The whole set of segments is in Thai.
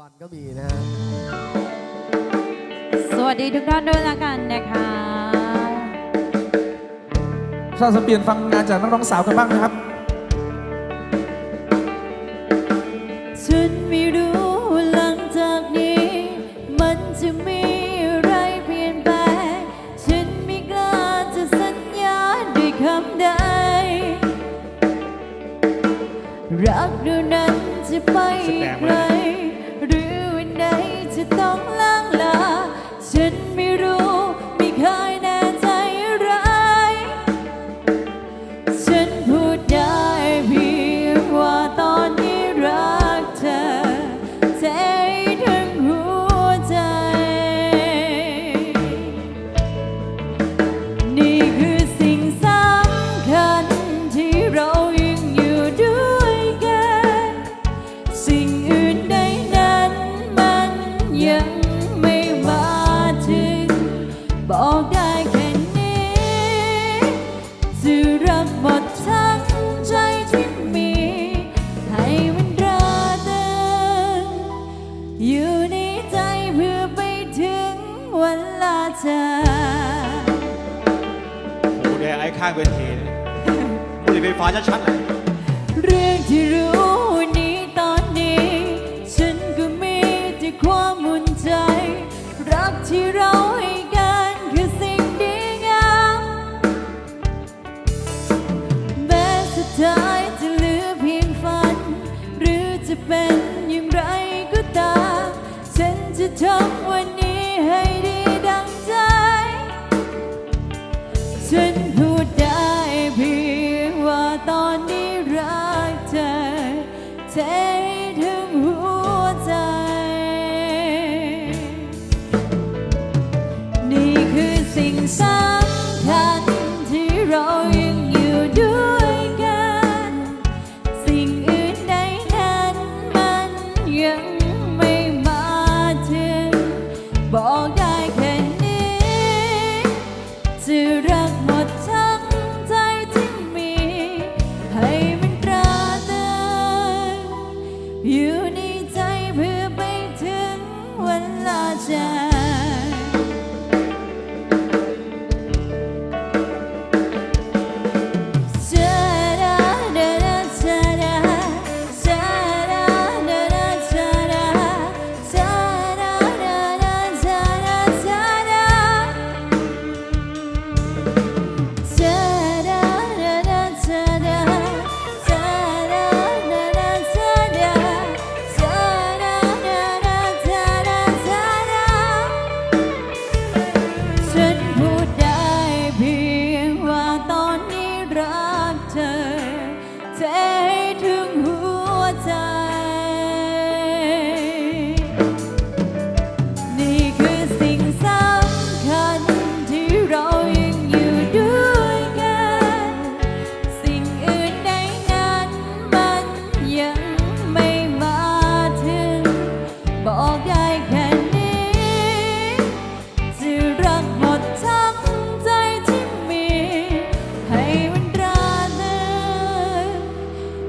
วันก็มีนะฮะสวัสดีทุกท่านด้วยละกันนะคะชาติสเปียนฟังงานจากนักร้องสาวกันบ้างนะครับ ฉันไม่รู้ว่าหลังจากนี้ มันจะมีอะไรเปลี่ยนแปลงฉันไม่กล้าจะสัญญาด้วยคำใด รักเรานั้นจะไปอีกไกล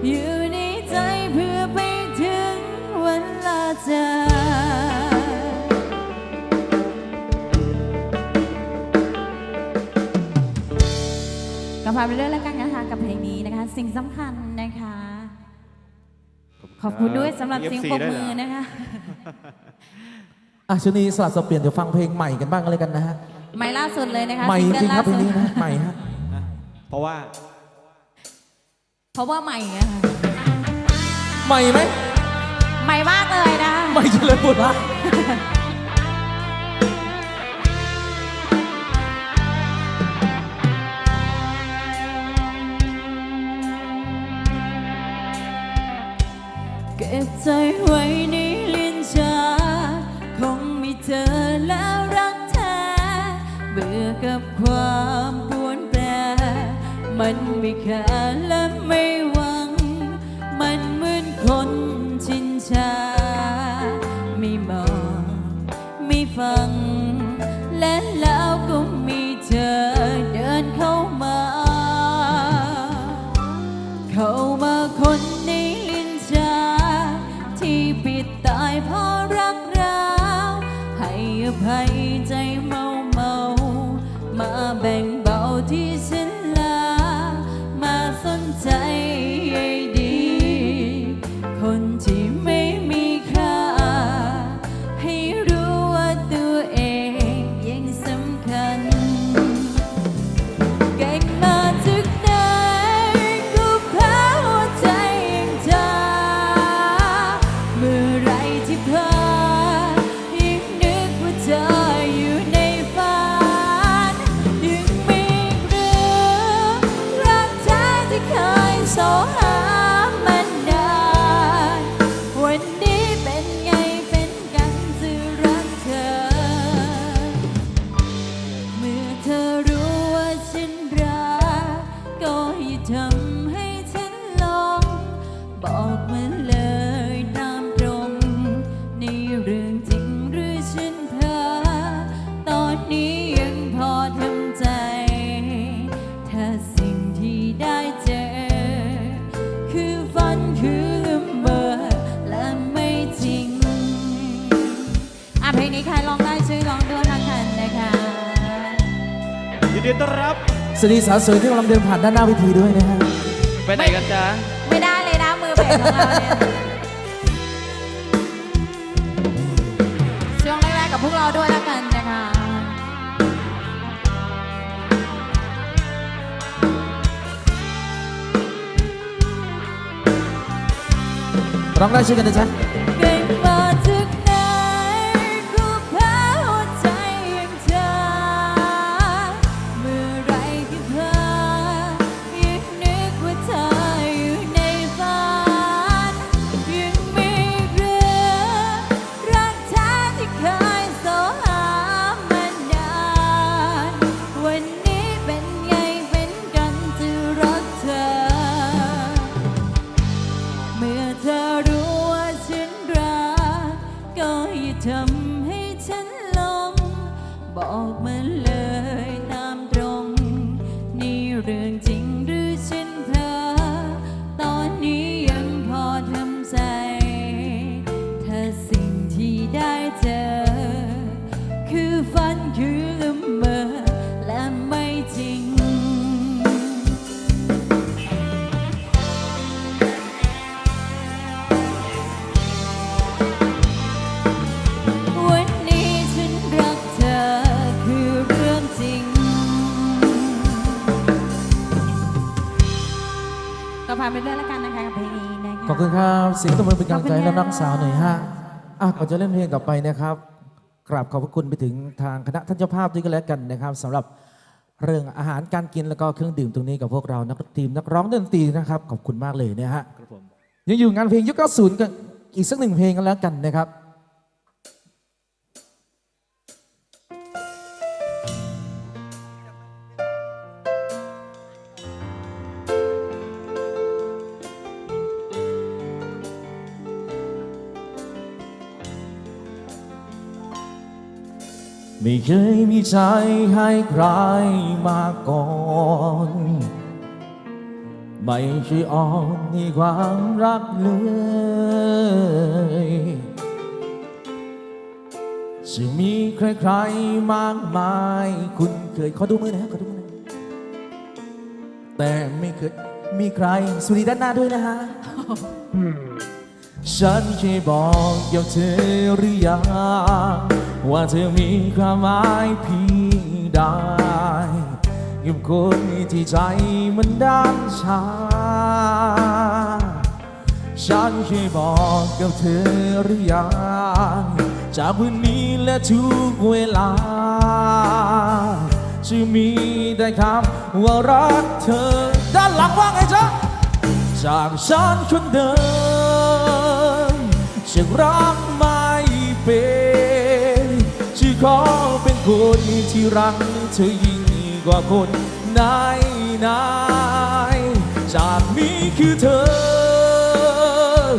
อยู่ในใจเพื่อไปถึงวันลาจากก็พาไปเรื่อยแล้วกันนะคะกับเพลงนี้นะคะ สิ่งสำคัญนะคะ ขอบคุณด้วยสำหรับเสียงปรบมือนะคะ อะชวนีสลัดสเปียนเดี๋ยวฟังเพลงใหม่กันบ้างอะไรกันนะฮะ ใหม่ล่าสุดเลยนะคะใหม่จซิริงเกิลครับเพลงนี้ล่านะสุดใหม่ฮะนะเพราะว่า เพราะว่าใหม่อะค่ะใหม่ไหมใหม่มากเลยนะคะใหม่เฉลิมบุตรละเก็บใจไว้ในลิ้นชา คงมีเธอแล้วรักแท้เบื่อกับความปวนแปรมันไม่แค่และ ส อ สวัสดีสาวสวยที่กำลังเดินผ่านด้านหน้าเวทีด้วยนะฮะไปไหนกันจ๊ะไม่ได้เลยนะมือเบสของเราเนี่ยช่วงแรกๆกับพวกเราด้วยละกันนะคะร้องได้ช่วยกันนะจ๊ะ เสียงตบมือเป็นกำลังใจให้ขอบคุณน้องๆสาวหน่อยฮะอะก่อนจะเล่นเพลงต่อไปนะครับกราบขอบพระคุณไปถึงทางคณะท่านเจ้าภาพด้วยกันแล้วกันนะครับสำหรับเรื่องอาหารการกินแล้วก็เครื่องดื่มตรงนี้กับพวกเรานักทีมนักร้องดนตรีนะครับขอบคุณมากเลยนะฮะครับผมยังอยู่งานเพลงยุค90กันอีกสักหนึ่งเพลงกันแล้วกันนะครับ ไม่เคยมีใจให้ใครมาก่อน ไม่ใช่อ่อนในความรักเลยจะมีใครๆมากมายคุณเคยขอดูมือหนะขอดูมือหนะแต่ไม่เคยมีใครสวัสดีด้านหน้าด้วยนะฮะฉันเคยบอกกับเธอหรือยัง ว่าเธอมีความหมายเพียงใดกับคนที่ใจมันด้านชา ฉันเคยบอกกับเธอหรือยังจากวันนี้และทุกเวลา จะมีแต่คำว่ารักเธอ ด้านหลังว่าไงจ๊ะจากฉันคนเดิมฉันรักไม่เป็น จะขอเป็นคนที่รักเธอยิ่งกว่าคนไหนไหนๆจากนี้คือเธอ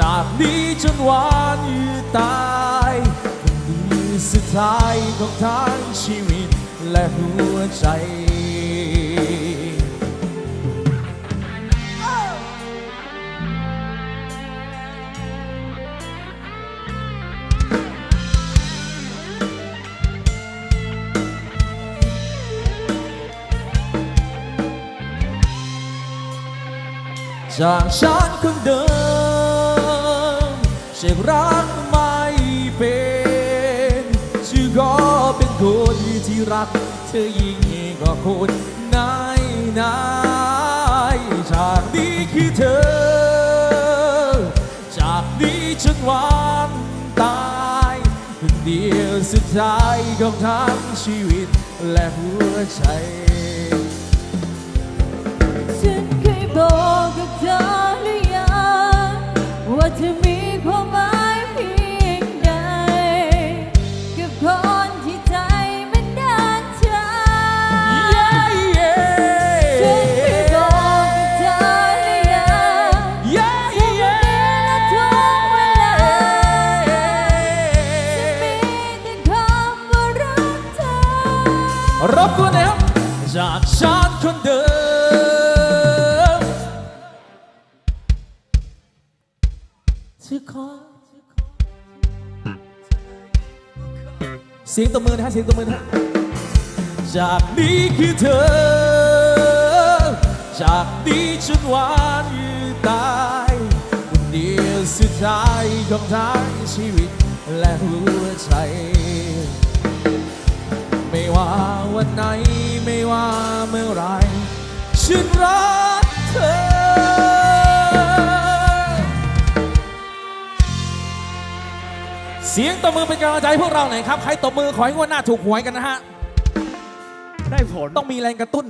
จากนี้จนวันยืนตายคนดีสุดท้ายของทั้งชีวิตและหัวใจ จากฉันคนเดิมฉันรักไม่เป็นชื่อก็เป็นคนที่รัก เธอยิ่งกว่าคนไหนไหนจากนี้คือเธอ จากนี้จนวันตายคนเดียวสุดท้ายของทั้งชีวิตและหัวใจฉันเคยบอก ว่าเธอมีความหมายเพียงใด กับคนที่ใจมันด้านชาฉันเคยบอกกับเธอหรือยังและทุกเวลาฉันมีแต่คำว่ารักเธอ รบกวนนะครับจากฉันค เสียงตบมือนะฮะเสียงตบมือนะ จากนี้คือเธอ จากนี้จนหวันยืนตายคนเดียวสุดท้ายของทั้งชีวิตและหัวใจ ไม่ว่าวันไหน ไม่ว่าเมื่อไรฉันรักเธอ เสียงตบมือเป็นกำลังใจให้พวกเราหน่อยครับ ใครตบมือขอให้งวดหน้าถูกหวยกันนะฮะ ได้ผล ต้องมีแรงกระตุ้น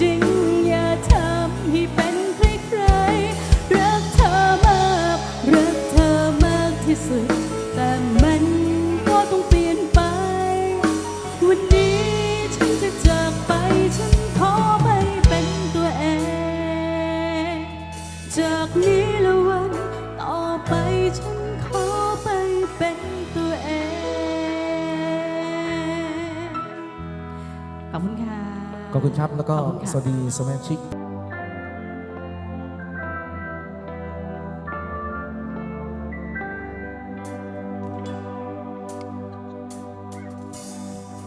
静。 แล้วก็ขอบคุณค่ะสวัสดีสมาชิก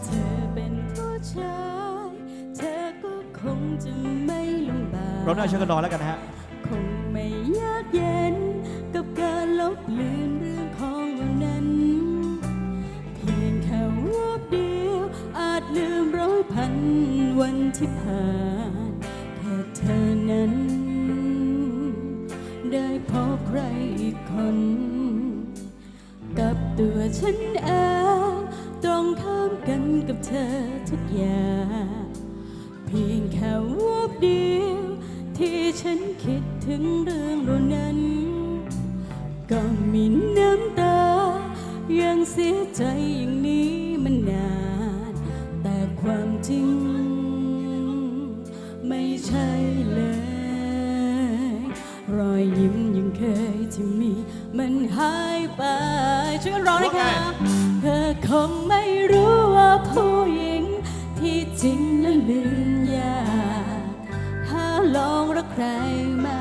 เธอเป็นผู้ชายเธอก็คงจะไม่ลำบากเราหน้าเชิญกันนอนแล้วกันนะฮะ คงไม่ยากเย็นกับการลบลืมเรื่อง วันที่ผ่านแค่เธอนั้น ได้พบใครอีกคน กับตัวฉันเองตรงข้ามกันกับเธอทุกอย่าง เพียงแค่วับเดียว ที่ฉันคิดถึงเรื่องเรานั้น ก็มีน้ำตา ยังเสียใจอย่าง ช่วยกันร้องนะคะเธอคงไม่รู้ว่าผู้หญิง ที่จริงแล้วลืมยากถ้าลองรักใครมา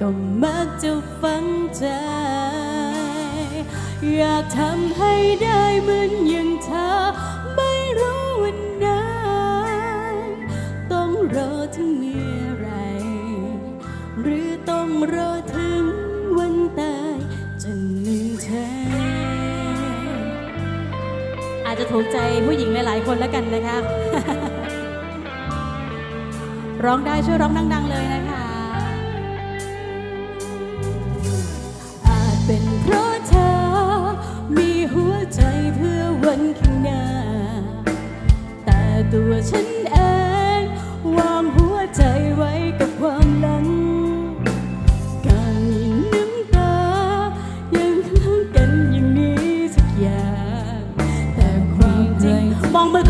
ก็มักจะฟังใจ อยากทำให้ได้เหมือนอย่าง อาจจะถูกใจผู้หญิงหลายๆคนแล้วกันนะคะ ร้องได้ช่วยร้องดัง ๆ เลยนะคะ อาจเป็นเพราะเธอ มีหัวใจเพื่อวันข้างหน้า แต่ตัวฉันเอง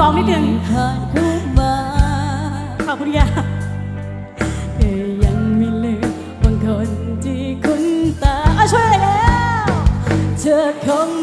องมือกองนิดนึงผ่านเข้ามาขอบคุณค่ะเธอยังไม่ลืมบางคนที่คุณตาอะช่วยอะไรแล้ว เธอคง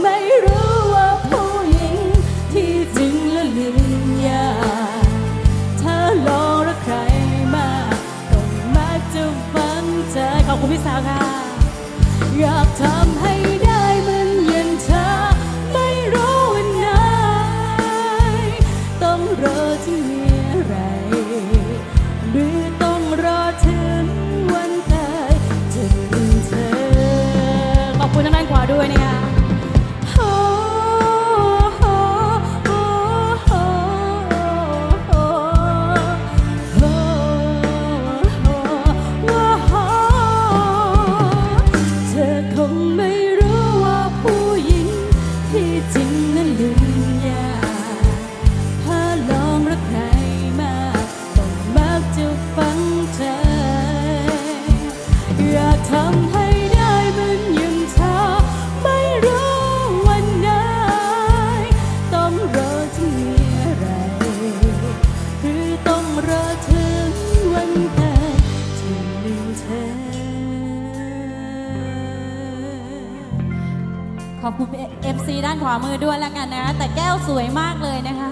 วามือด้วยแล้วกันนะคะแต่แก้วสวยมากเลยนะคะ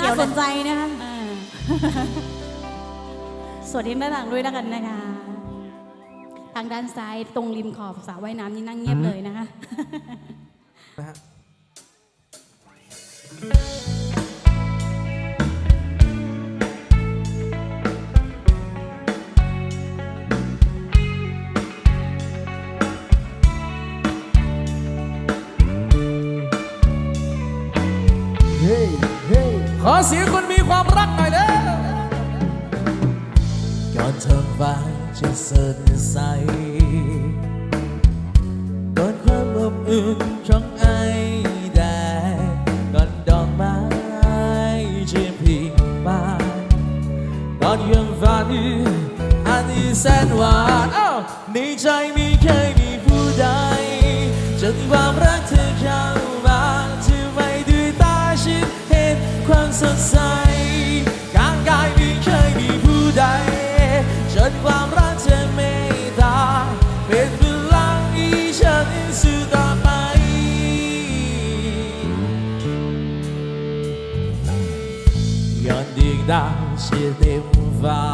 น่าสนใจนะคะสวัสดีด้านหลังด้วยแล้วกันนะคะ ทางด้านซ้ายตรงริมขอบสระว่ายน้ำนี่นั่งเงียบเลยนะคะนะ ฟ้า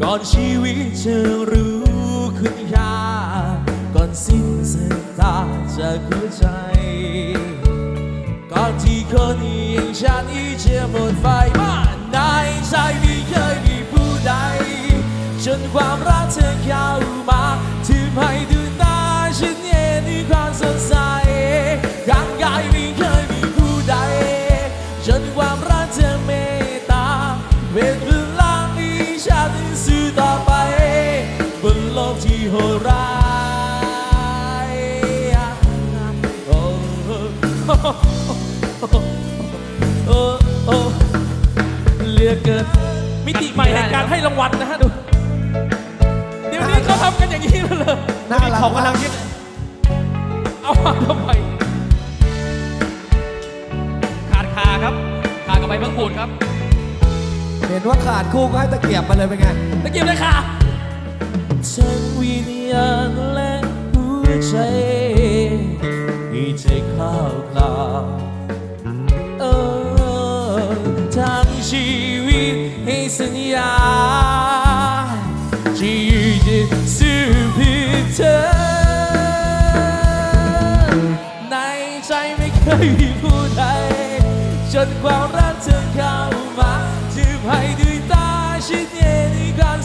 ก่อนชีวิตจะรู้คุณค่า ก่อนสิ้นสายตาจากหัวใจ ก่อนที่คนอย่างฉันอีจะหมดไฟมาในใจไม่เคยมีผู้ใด จนความรักเธอเข้า มิติใหม่แห่งการให้รางวัลนะฮะดู เดี๋ยวนี้เขาทำกันอย่างนี้แล้วเหรอน่ารักเขากำลัมางกคิดเอามาทำไมขาดคาครับ ขาดกับใบมะกรูดครับ เห็นว่าขาดคู่ก็ให้ตะเกียบมาเลยเป็นไง ตะเกียบเลยค่ะ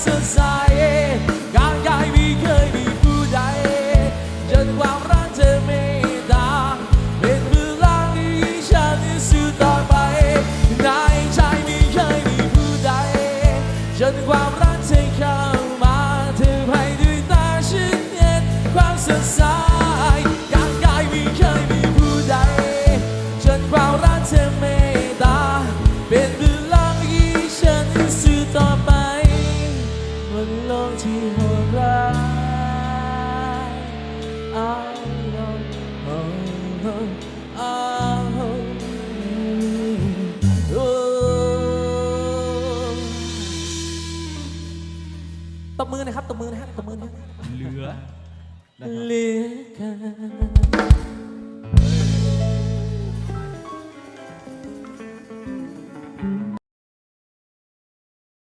น